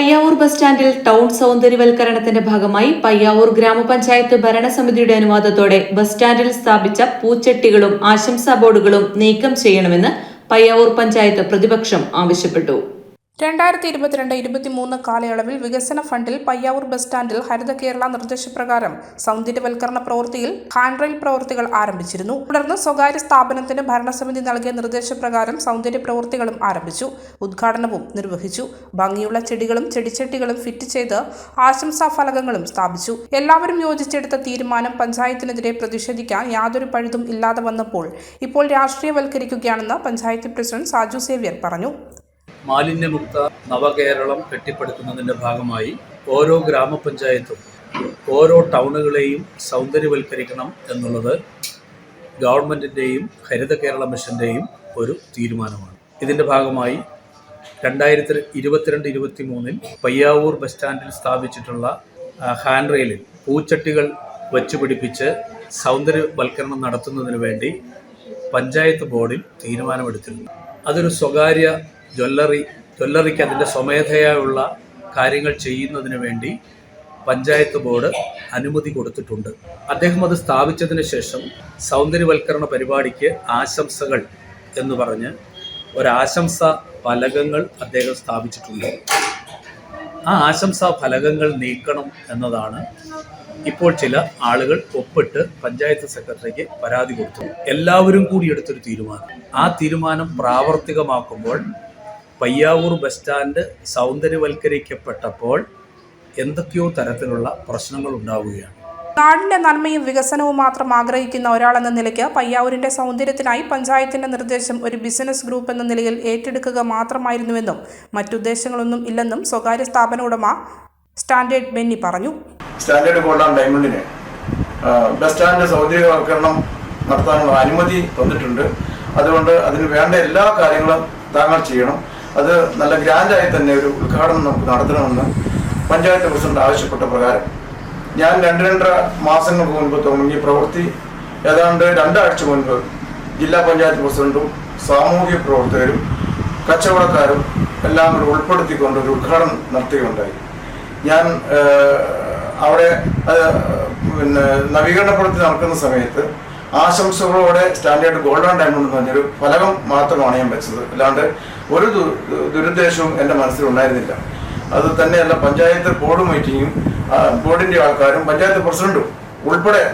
Payyavoor bus സ്റ്റാൻഡിൽ town സൗന്ദര്യവൽക്കരണത്തിന്റെ ഭാഗമായി പയ്യാവൂർ ഗ്രാമപഞ്ചായത്ത് ഭരണസമിതിയുടെ അനുവാദത്തോടെ ബസ് സ്റ്റാൻഡിൽ സ്ഥാപിച്ച പൂച്ചട്ടികളും ആശംസാ ബോർഡുകളും നീക്കം ചെയ്യണമെന്ന് പയ്യാവൂർ പഞ്ചായത്ത് പ്രതിപക്ഷം ആവശ്യപ്പെട്ടു. രണ്ടായിരത്തി ഇരുപത്തിരണ്ട് ഇരുപത്തിമൂന്ന് കാലയളവിൽ വികസന ഫണ്ടിൽ പയ്യാവൂർ ബസ് സ്റ്റാൻഡിൽ ഹരിത കേരള നിർദ്ദേശപ്രകാരം സൗന്ദര്യവൽക്കരണ പ്രവൃത്തിയിൽ ഹാൻഡ് റെയിൽ പ്രവൃത്തികൾ ആരംഭിച്ചിരുന്നു. തുടർന്ന് സ്വകാര്യ സ്ഥാപനത്തിന് ഭരണസമിതി നൽകിയ നിർദ്ദേശപ്രകാരം സൗന്ദര്യ പ്രവൃത്തികളും ആരംഭിച്ചു. ഉദ്ഘാടനവും നിർവഹിച്ചു. ഭംഗിയുള്ള ചെടികളും ചെടിച്ചട്ടികളും ഫിറ്റ് ചെയ്ത് ആശംസാ ഫലകങ്ങളും സ്ഥാപിച്ചു. എല്ലാവരും യോജിച്ചെടുത്ത തീരുമാനം പഞ്ചായത്തിനെതിരെ പ്രതിഷേധിക്കാൻ യാതൊരു പഴുതും ഇല്ലാതെ വന്നപ്പോൾ ഇപ്പോൾ രാഷ്ട്രീയവൽക്കരിക്കുകയാണെന്ന് പഞ്ചായത്ത് പ്രസിഡന്റ് സാജു സേവ്യർ പറഞ്ഞു. മാലിന്യമുക്ത നവകേരളം കെട്ടിപ്പടുക്കുന്നതിന്റെ ഭാഗമായി ഓരോ ഗ്രാമപഞ്ചായത്തും ഓരോ ടൗണുകളെയും സൗന്ദര്യവൽക്കരിക്കണം എന്നുള്ളത് ഗവൺമെന്റിന്റെയും ഹരിത കേരള മിഷന്റെയും ഒരു തീരുമാനമാണ്. ഇതിന്റെ ഭാഗമായി രണ്ടായിരത്തി ഇരുപത്തിരണ്ട് ഇരുപത്തി മൂന്നിൽ പയ്യാവൂർ ബസ് സ്റ്റാൻഡിൽ സ്ഥാപിച്ചിട്ടുള്ള ഹാൻഡ് റെയിലിൽ പൂച്ചട്ടികൾ വച്ചുപിടിപ്പിച്ച് സൗന്ദര്യവൽക്കരണം നടത്തുന്നതിന് വേണ്ടി പഞ്ചായത്ത് ബോർഡിൽ തീരുമാനമെടുത്തിരുന്നു അതൊരു സ്വകാര്യ ജ്വല്ലറി ജ്വല്ലറിക്ക് അതിന്റെ സ്വമേധയായുള്ള കാര്യങ്ങൾ ചെയ്യുന്നതിന് വേണ്ടി പഞ്ചായത്ത് ബോർഡ് അനുമതി കൊടുത്തിട്ടുണ്ട്. അദ്ദേഹം അത് സ്ഥാപിച്ചതിന് ശേഷം സൗന്ദര്യവൽക്കരണ പരിപാടിക്ക് ആശംസകൾ എന്ന് പറഞ്ഞ് ഒരാശംസ ഫലകങ്ങൾ അദ്ദേഹം സ്ഥാപിച്ചിട്ടുണ്ട്. ആ ആശംസ ഫലകങ്ങൾ നീക്കണം എന്നതാണ് ഇപ്പോൾ ചില ആളുകൾ ഒപ്പിട്ട് പഞ്ചായത്ത് സെക്രട്ടറിക്ക് പരാതി കൊടുത്തു എല്ലാവരും കൂടി എടുത്തൊരു തീരുമാനം. ആ തീരുമാനം പ്രാവർത്തികമാക്കുമ്പോൾ പയ്യാവൂർ ബസ് സ്റ്റാൻഡ് സൗന്ദര്യവൽക്കരിക്കപ്പെട്ടപ്പോൾ എന്തൊക്കെയോ തരത്തിലുള്ള പ്രശ്നങ്ങൾ ഉണ്ടാവുകയാണ്. നാടിന്റെ നന്മയും വികസനവും മാത്രം ആഗ്രഹിക്കുന്ന ഒരാളെന്ന നിലയ്ക്ക് പയ്യാവൂരിന്റെ സൗന്ദര്യത്തിനായി പഞ്ചായത്തിന്റെ നിർദ്ദേശം ഒരു ബിസിനസ് ഗ്രൂപ്പ് എന്ന നിലയിൽ ഏറ്റെടുക്കുക മാത്രമായിരുന്നുവെന്നും മറ്റുദ്ദേശങ്ങളൊന്നും ഇല്ലെന്നും സ്വകാര്യ സ്ഥാപന ഉടമ സ്റ്റാൻഡേർഡ് ബെന്നി പറഞ്ഞു. സ്റ്റാൻഡേർഡ് ഗോൾഡ് ഡയമണ്ടിന് ആ, ബസ് സ്റ്റാൻഡ് സൗന്ദര്യവൽക്കരണം നടത്താനുള്ള അനുമതി തന്നിട്ടുണ്ട്. അതുകൊണ്ട് അതിന് വേണ്ട എല്ലാ കാര്യങ്ങളും താങ്കൾ ചെയ്യണം. അത് നല്ല ഗ്രാൻഡായി തന്നെ ഒരു ഉദ്ഘാടനം നമുക്ക് നടത്തണമെന്ന് പഞ്ചായത്ത് പ്രസിഡന്റ് ആവശ്യപ്പെട്ട പ്രകാരം ഞാൻ രണ്ട് രണ്ടര മാസങ്ങൾക്ക് മുൻപ് തുടങ്ങിയ പ്രവൃത്തി. ഏതാണ്ട് രണ്ടാഴ്ച മുൻപ് ജില്ലാ പഞ്ചായത്ത് പ്രസിഡന്റും സാമൂഹിക പ്രവർത്തകരും കച്ചവടക്കാരും എല്ലാം കൂടെ ഉൾപ്പെടുത്തിക്കൊണ്ട് ഒരു ഉദ്ഘാടനം നടത്തുകയുണ്ടായി. ഞാൻ അവിടെ പിന്നെ നവീകരണ പ്രവൃത്തി നടക്കുന്ന സമയത്ത് ആശംസകളോടെ സ്റ്റാൻഡേർഡ് ഗോൾഡൻ ഡയമണ്ട് എന്ന് പറഞ്ഞൊരു ഫലകം മാത്രമാണ് ഞാൻ വെച്ചത്. അല്ലാണ്ട് ഒരു ദുരുദ്ദേശവും എന്റെ മനസ്സിൽ ഉണ്ടായിരുന്നില്ല. അത് തന്നെയല്ല പഞ്ചായത്ത് ബോർഡ് മീറ്റിങ്ങും ബോർഡിന്റെ ആൾക്കാരും പഞ്ചായത്ത് പ്രസിഡന്റും ഉൾപ്പെടെ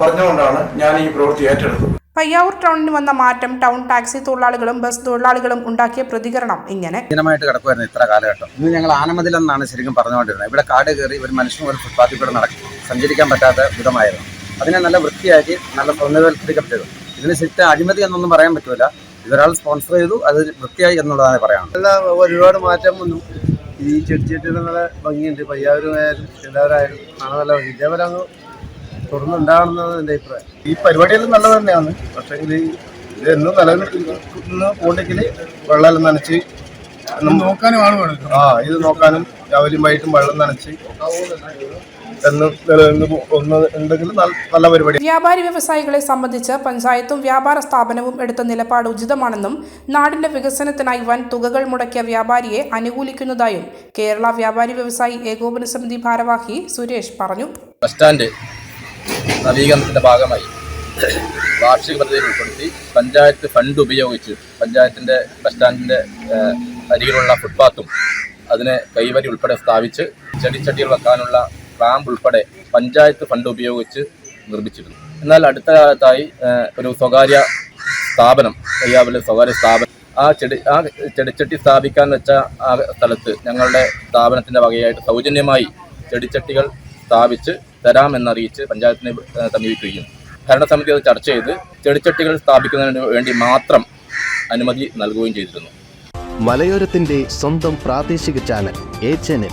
പറഞ്ഞുകൊണ്ടാണ് ഞാൻ ഈ പ്രവൃത്തി ഏറ്റെടുത്തത്. പയ്യാവൂർ ടൗണിന് വന്ന മാറ്റം ടൗൺ ടാക്സി തൊഴിലാളികളും ബസ് തൊഴിലാളികളും ഉണ്ടാക്കിയ പ്രതികരണം ഇങ്ങനെ. ദിനമായിട്ട് കിടക്കുമായിരുന്നു ഇത്ര കാലഘട്ടം. ഇന്ന് ഞങ്ങൾ ആനമതിൽ എന്നാണ് ശരിക്കും പറഞ്ഞുകൊണ്ടിരുന്നത്. ഇവിടെ കാട് കയറി ഒരു മനുഷ്യനും ഒരു ഫുട്പാത്തിൽ കൂടെ നടക്കും സഞ്ചരിക്കാൻ പറ്റാത്ത വിധമായിരുന്നു. അതിനെ നല്ല വൃത്തിയാക്കി നല്ല സൗന്ദര്യവൽക്കരിക്കപ്പെട്ടത് ഇതിന് ശരിക്കും അഴിമതി എന്നൊന്നും പറയാൻ പറ്റൂല. ഇതൊരാൾ സ്പോൺസർ ചെയ്തു അത് വൃത്തിയായി എന്നുള്ളതാണ് പറയാനുള്ളത്. ഒരുപാട് മാറ്റം വന്നു. ഈ ചെടിച്ചട്ടിയുടെ നല്ല ഭംഗിയുണ്ട്. പയ്യാവരുമായാലും എല്ലാവരായാലും ആണ് നല്ല ഭംഗി. ഇതേപോലെ അങ്ങ് തുടർന്നുണ്ടാവണമെന്നാണ് എന്റെ അഭിപ്രായം. ഈ പരിപാടിയെല്ലാം നല്ലത് തന്നെയാണ്. പക്ഷേ ഇത് എന്നും നിലനിൽക്കുന്ന പോണ്ടെങ്കിൽ വെള്ളം നനച്ച് നോക്കാനും ആൾ വേണം. ആ ഇത് നോക്കാനും രാവിലെയും വൈകിട്ടും വെള്ളം നനച്ച് എന്നും നിലനിന്ന് ഉണ്ടെങ്കിൽ നല്ല- പരിപാടി. വ്യാപാരി വ്യവസായികളെ സംബന്ധിച്ച് പഞ്ചായത്തും വ്യാപാര സ്ഥാപനവും എടുത്ത നിലപാട് ഉചിതമാണെന്നും നാടിന്റെ വികസനത്തിനായി വൻ തുകകൾ മുടക്കിയ വ്യാപാരിയെ അനുകൂലിക്കുന്നതായും കേരള വ്യാപാരി വ്യവസായി ഏകോപന സമിതി ഭാരവാഹി സുരേഷ് പറഞ്ഞു. ബസ് സ്റ്റാൻഡ് നവീകരണത്തിന്റെ ഭാഗമായി വാർഷിക പദ്ധതിയിൽ ഉൾപ്പെടുത്തി പഞ്ചായത്ത് ഫണ്ട് ഉപയോഗിച്ച് പഞ്ചായത്തിന്റെ ബസ് സ്റ്റാൻഡിന്റെ അരികിലുള്ള ഫുട്പാത്തും അതിനെ കൈവരി ഉൾപ്പെടെ സ്ഥാപിച്ച് ചെടിച്ചട്ടികൾ വെക്കാനുള്ള റാമ്പ് ഉൾപ്പെടെ പഞ്ചായത്ത് ഫണ്ട് ഉപയോഗിച്ച് നിർമ്മിച്ചിരുന്നു. എന്നാൽ അടുത്ത കാലത്തായി ഒരു സ്വകാര്യ സ്ഥാപനം കയ്യാവിലെ സ്വകാര്യ സ്ഥാപനം ആ ചെടി ആ ചെടിച്ചട്ടി സ്ഥാപിക്കാൻ വെച്ച ആ സ്ഥലത്ത് ഞങ്ങളുടെ സ്ഥാപനത്തിന്റെ വകയായിട്ട് സൗജന്യമായി ചെടിച്ചട്ടികൾ സ്ഥാപിച്ച് തരാമെന്നറിയിച്ച് പഞ്ചായത്തിനെ സമീപിക്കുകയും ഭരണസമിതി അത് ചർച്ച ചെയ്ത് ചെടിച്ചട്ടികൾ സ്ഥാപിക്കുന്നതിന് വേണ്ടി മാത്രം അനുമതി നൽകുകയും ചെയ്തിരുന്നു. മലയോരത്തിന്റെ സ്വന്തം പ്രാദേശിക ചാനൽ എ ചാനൽ.